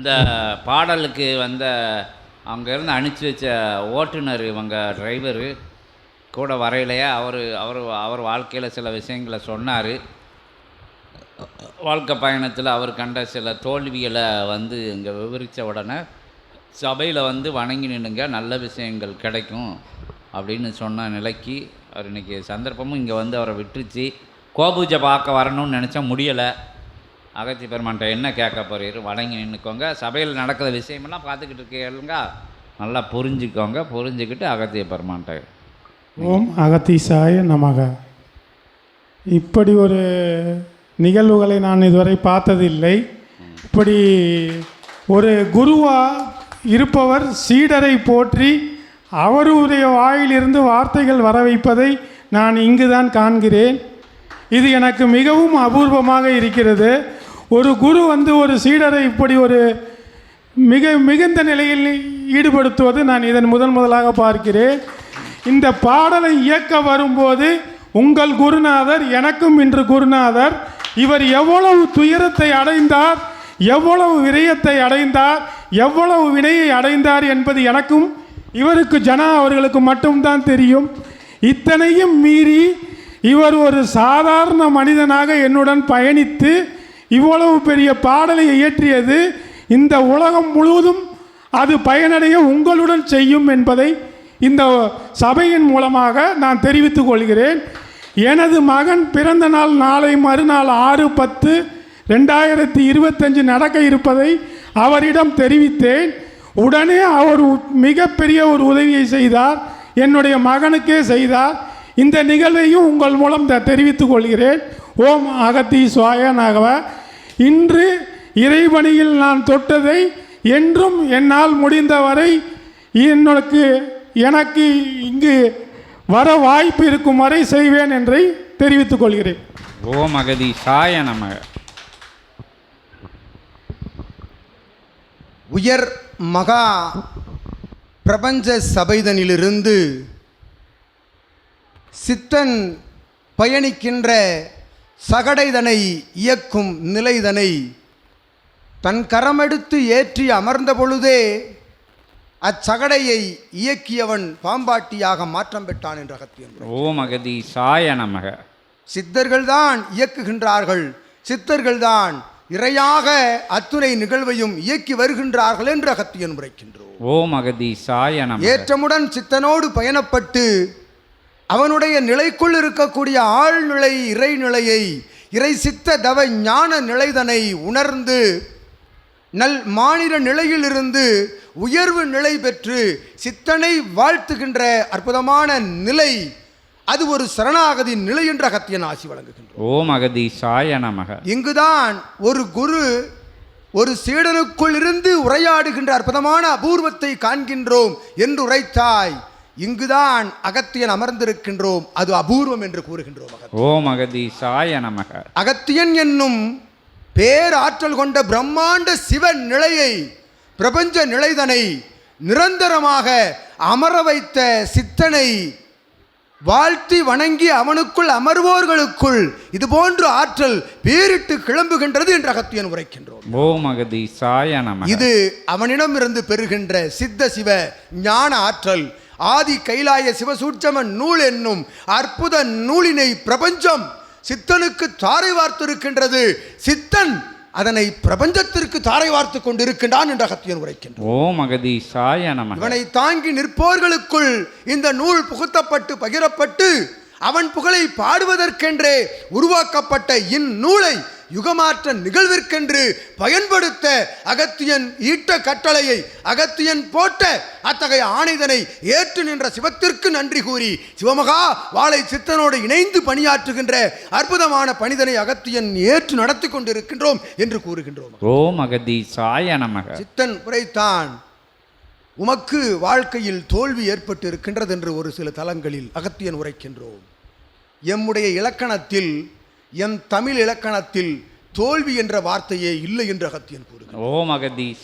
இந்த பாடலுக்கு வந்த அங்கேருந்து அனுப்பிச்சி வச்ச ஓட்டுநர் இவங்க டிரைவரு கூட வரையிலையே? அவர் அவர் அவர் வாழ்க்கையில் சில விஷயங்களை சொன்னார். வாழ்க்கை பயணத்தில் அவர் கண்ட சில தோல்விகளை வந்து இங்கே விவரித்த உடனே சபையில் வந்து வணங்கி நின்னுங்க நல்ல விஷயங்கள் கிடைக்கும் அப்படின்னு சொன்ன நிலைக்கு அவர் இன்னைக்கு சந்தர்ப்பமும் இங்கே வந்து அவரை விட்டுருச்சு. கோபூஜை பார்க்க வரணும்னு நினச்சா முடியலை. அகத்தி பெருமான்ட்ட என்ன கேட்க போகிறீர் வணங்கி நின்றுக்கோங்க சபையில் நடக்கிற விஷயமெல்லாம் பார்த்துக்கிட்டு இருக்கீங்க நல்லா புரிஞ்சுக்கோங்க. புரிஞ்சுக்கிட்டு அகத்திய பெருமான்ட்ட ஓம் அகத்தீசாய நமக. இப்படி ஒரு நிகழ்வுகளை நான் இதுவரை பார்த்ததில்லை. இப்படி ஒரு குருவாக இருப்பவர் சீடரை போற்றி அவருடைய வாயிலிருந்து வார்த்தைகள் வர வைப்பதை நான் இங்குதான் காண்கிறேன். இது எனக்கு மிகவும் அபூர்வமாக இருக்கிறது. ஒரு குரு வந்து ஒரு சீடரை இப்படி ஒரு மிக மிகுந்த நிலையில் ஈடுபடுத்துவது நான் இதன் முதன் முதலாக பார்க்கிறேன். இந்த பாடலை இயக்க வரும்போது உங்கள் குருநாதர் எனக்கும் இன்று குருநாதர் இவர் எவ்வளவு துயரத்தை அடைந்தார் எவ்வளவு விரயத்தை அடைந்தார் எவ்வளவு வினையை அடைந்தார் என்பது எனக்கும் இவருக்கு ஜனா அவர்களுக்கு மட்டும்தான் தெரியும். இத்தனையும் மீறி இவர் ஒரு சாதாரண மனிதனாக என்னுடன் பயணித்து இவ்வளவு பெரிய பாடலை இயற்றியது இந்த உலகம் முழுவதும் அது பயனடைய உங்களுடன் செய்யும் என்பதை இந்த சபையின் மூலமாக நான் தெரிவித்துக் கொள்கிறேன். எனது மகன் பிறந்த நாள் நாளை மறுநாள் ஆறு பத்து ரெண்டாயிரத்தி இருபத்தஞ்சு நடக்க இருப்பதை அவரிடம் தெரிவித்தேன். உடனே அவர் மிகப்பெரிய ஒரு உதவியை செய்தார். என்னுடைய மகனுக்கே செய்தார். இந்த நிகழ்வையும் உங்கள் மூலம் தெரிவித்துக் கொள்கிறேன். ஓம் அகத்தி சுவாய நகவ. இன்று இறைவணியில் நான் தொட்டதை என்றும் என்னால் முடிந்தவரை என்னுக்கு எனக்கு இங்கு வர வாய்ப்பு இருக்கும் வரை செய்வேன் என்றை தெரிவித்துக் கொள்கிறேன். ஓம் அகதி சாய நமக. உயர் மகா பிரபஞ்ச சபைதனிலிருந்து சித்தன் பயணிக்கின்ற சகடைதனை இயக்கும் நிலைதனை தன் கரமெடுத்து ஏற்றி அமர்ந்த பொழுதே அச்சகடையை இயக்கியவன் பாம்பாட்டியாக மாற்றம் பெற்றான் என்ற அகத்தியன். ஓம் அகதி சாய நமக. சித்தர்கள்தான் இயக்குகின்றார்கள். சித்தர்கள்தான் இறையாக அத்துணை நிகழ்வையும் இயக்கி வருகின்றார்கள் என்று அகத்தியன் உரைக்கின்றோம். ஓம் அகதி சாய ஏற்றமுடன் சித்தனோடு பயணப்பட்டு அவனுடைய நிலைக்குள் இருக்கக்கூடிய ஆழ்நிலை இறைநிலையை இறை சித்த தவ ஞான நிலைதனை உணர்ந்து நல் மாநில நிலையிலிருந்து உயர்வு நிலை பெற்று சித்தனை வாழ்த்துகின்ற அற்புதமான நிலை அது ஒரு சரணாகதி நிலை என்ற அகத்தியன் ஆசி வழங்குகின்றோம் ஓம் அகதி சாய நமக. இங்குதான் ஒரு குரு ஒரு சீடனுக்குள் இருந்து உரையாடுகின்ற அற்புதமான அபூர்வத்தை காண்கின்றோம் என்று உரைத்தாய் இங்குதான் அகத்தியன் அமர்ந்திருக்கின்றோம். அது அபூர்வம் என்று கூறுகின்றோம். ஓம் அகதி சாய நமக. அகத்தியன் என்னும் பேராற்றல் கொண்ட பிரம்மாண்ட சிவ நிலையை பிரபஞ்ச நிலைதனை நிரந்தரமாக அமர வைத்த சித்தனை வாழ்த்தி வணங்கி அவனுக்குள் அமர்வோர்களுக்குள் இது போன்ற ஆற்றல் பேரிட்டு கிளம்புகின்றது என்று அகத்தியன் உரைக்கின்றோம். ஓம் அகதி சாய நமக. இது அவனிடமிருந்து பெறுகின்ற சித்த சிவ ஞான ஆற்றல். ஆதி கைலாய சிவசூட்சம நூல் என்னும் அற்புத நூலினை பிரபஞ்சம் சித்தனுக்கு தாரை வார்த்திருக்கின்றது. சித்தன் அதனை பிரபஞ்சத்திற்கு தாரை வார்த்து கொண்டிருக்கின்றான் என்று அகத்தியன் உரைக்கின்றான். ஓம் அகதி சாய நமக. இவனை தாங்கி நிற்போர்களுக்குள் இந்த நூல் புகுத்தப்பட்டு பகிரப்பட்டு அவன் புகழை பாடுவதற்கென்றே உருவாக்கப்பட்ட இந்நூலை யுகமாற்ற நிகழ்விற்கென்று பயன்படுத்த அகத்தியன் ஈட்ட கட்டளையை அகத்தியன் போட்ட அத்தகைய ஆணைதனை ஏற்று நின்ற சிவத்திற்கு நன்றி கூறி சிவமகா வாளை சித்தனோடு இணைந்து பணியாற்றுகின்ற அற்புதமான பணிதனை அகத்தியன் ஏற்று நடத்தி கொண்டிருக்கின்றோம் என்று கூறுகின்றோம். ஓம் அகதி சாய நமக. சித்தன் உரைத்தான் உமக்கு வாழ்க்கையில் தோல்வி ஏற்பட்டு இருக்கின்றது என்று ஒரு சில தலங்களில் அகத்தியன் உரைக்கின்றோம். எம்முடைய இலக்கணத்தில் எம் தமிழ் இலக்கணத்தில் தோல்வி என்ற வார்த்தையே இல்லை என்று அகத்தியன் கூறுகிறார்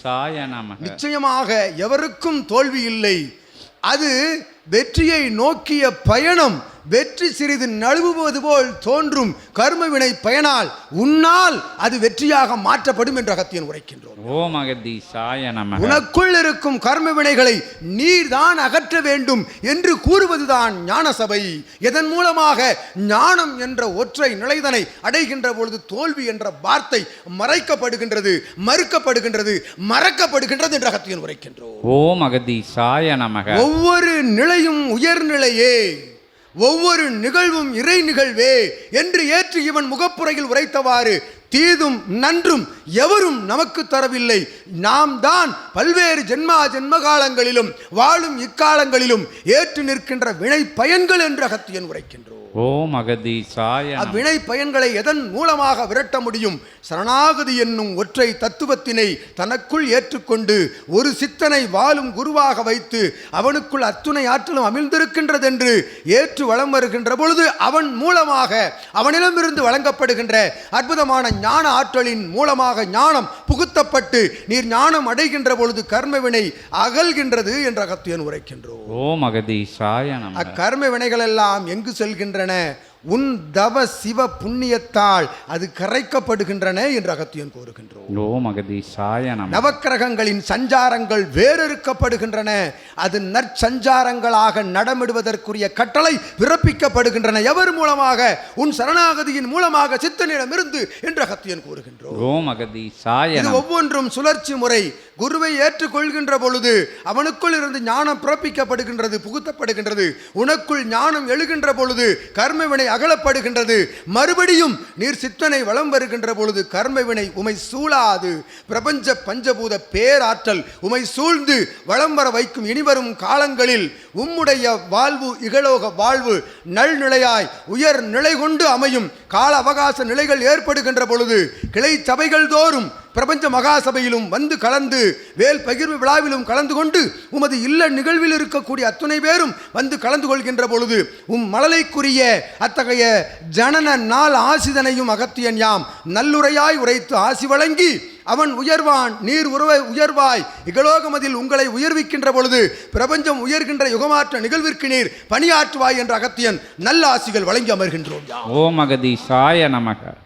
சாய நமக. நிச்சயமாக எவருக்கும் தோல்வி இல்லை. அது வெற்றியை நோக்கிய பயணம் வெற்றி சிறிது நழுவுவது போல் தோன்றும் கர்மவினை பயனால் உன்னால் அது வெற்றியாக மாற்றப்படும் என்று அகத்தியன் உரைக்கின்றோம். ஓம் அகதீசாய நமக. உனக்குள் இருக்கும் கர்ம வினைகளை நீர்தான் அகற்ற வேண்டும் என்று கூறுவதுதான் ஞான சபை இதன் மூலமாக ஞானம் என்ற ஒற்றை நிலைதனை அடைகின்ற பொழுது தோல்வி என்ற வார்த்தை மறைக்கப்படுகின்றது மறுக்கப்படுகின்றது மறக்கப்படுகின்றது என்று அகத்தியன் உரைக்கின்றோம். ஓம் அகதீசாய நமக. ஒவ்வொரு நிலையும் உயர்நிலையே. ஒவ்வொரு நிகழ்வும் இறை நிகழ்வே என்று ஏற்று இவன் முகப்புறையில் உரைத்தவாறு தீதும் நன்றும் எவரும் நமக்கு தரவில்லை. நாம் தான் பல்வேறு ஜென்மா ஜென்ம காலங்களிலும் வாழும் இக்காலங்களிலும் ஏற்று நிற்கின்ற வினை பயன்கள் என்று அகத்தியன் உரைக்கின்றோம். ஓம் அகதீசாய நமக அவ்வினை பயன்களை எதன் மூலமாக விரட்ட முடியும்? சரணாகதி என்னும் ஒற்றை தத்துவத்தினை தனக்குள் ஏற்றுக்கொண்டு ஒரு சித்தனை வாழும் குருவாக வைத்து அவனுக்குள் அத்துணை ஆற்றலும் அமிழ்ந்திருக்கின்றதென்று ஏற்று வளம் வருகின்ற பொழுது அவன் மூலமாக அவனிடமிருந்து வழங்கப்படுகின்ற அற்புதமான ஞான ஆற்றலின் மூலமாக ஞானம் புகுத்தப்பட்டு நீர் ஞானம் அடைகின்ற பொழுது கர்மவினை அகல்கின்றது என்ற அகத்தியன் உரைக்கின்றோம். ஓம் அகதீசாய நமக. அக்கர்ம வினைகள் எல்லாம் எங்கு செல்கின்றன? உன் தவ சிவ புண்ணியத்தால் அது கரைக்கப்படுகின்றன என்று அகத்தியன் கூறுகின்றோம் ஓம் அகதீசாய நவக்கிரகங்களின் சஞ்சாரங்கள் வேறறுக்கப்படுகின்றன அது நற்சஞ்சாரங்களாக நடமிடுவதற்குரிய கட்டளை பிறப்பிக்கப்படுகின்றன. எவர் மூலமாக? உன் சரணாகதியின் மூலமாக சித்தனிடமிருந்து என்று அகத்தியன் கூறுகின்றோம் ஓம் அகதீசாய ஒவ்வொன்றும் சுழற்சி முறை. குருவை ஏற்றுக்கொள்கின்ற பொழுது அவனுக்குள் இருந்து ஞானம் பிறப்பிக்கப்படுகின்றது புகுத்தப்படுகின்றது. உனக்குள் ஞானம் எழுகின்ற பொழுது கர்மவினை அகலப்படுகின்றது. மறுபடியும் நீர் சித்தனை வளம் வருகின்ற பொழுது கர்மவினை உமை சூழாது. பிரபஞ்ச பஞ்சபூத பேராற்றல் உமை சூழ்ந்து வலம் வர வைக்கும் இனிவரும் காலங்களில் உம்முடைய வாழ்வு இகலோக வாழ்வு நல்நிலையாய் உயர் நிலை கொண்டு அமையும். கால அவகாச நிலைகள் ஏற்படுகின்ற பொழுது கிளை சபைகள் தோறும் பிரபஞ்ச மகாசபையிலும் வந்து கலந்து வேல் பகிர்வு விழாவிலும் கலந்து கொண்டு உமது இல்ல நிகழ்வில் இருக்கக்கூடிய அத்துணை பேரும் வந்து கலந்து கொள்கின்ற பொழுது உம் மழலைக்குரிய அத்தகைய ஜனன நாள் ஆசிதனையும் அகத்தியன் யாம் நல்லுரையாய் உரைத்து ஆசி வழங்கி அவன் உயர்வான் நீர் உறவை உயர்வாய் இகலோகமதில் உங்களை உயர்விக்கின்ற பொழுது பிரபஞ்சம் உயர்கின்ற யுகமாற்ற நிகழ்விற்கு நீர் பணியாற்றுவாய் என்ற அகத்தியன் நல்ல ஆசிகள் வழங்கி அமர்கின்றோம். ஓம் அகதி சாய நமக.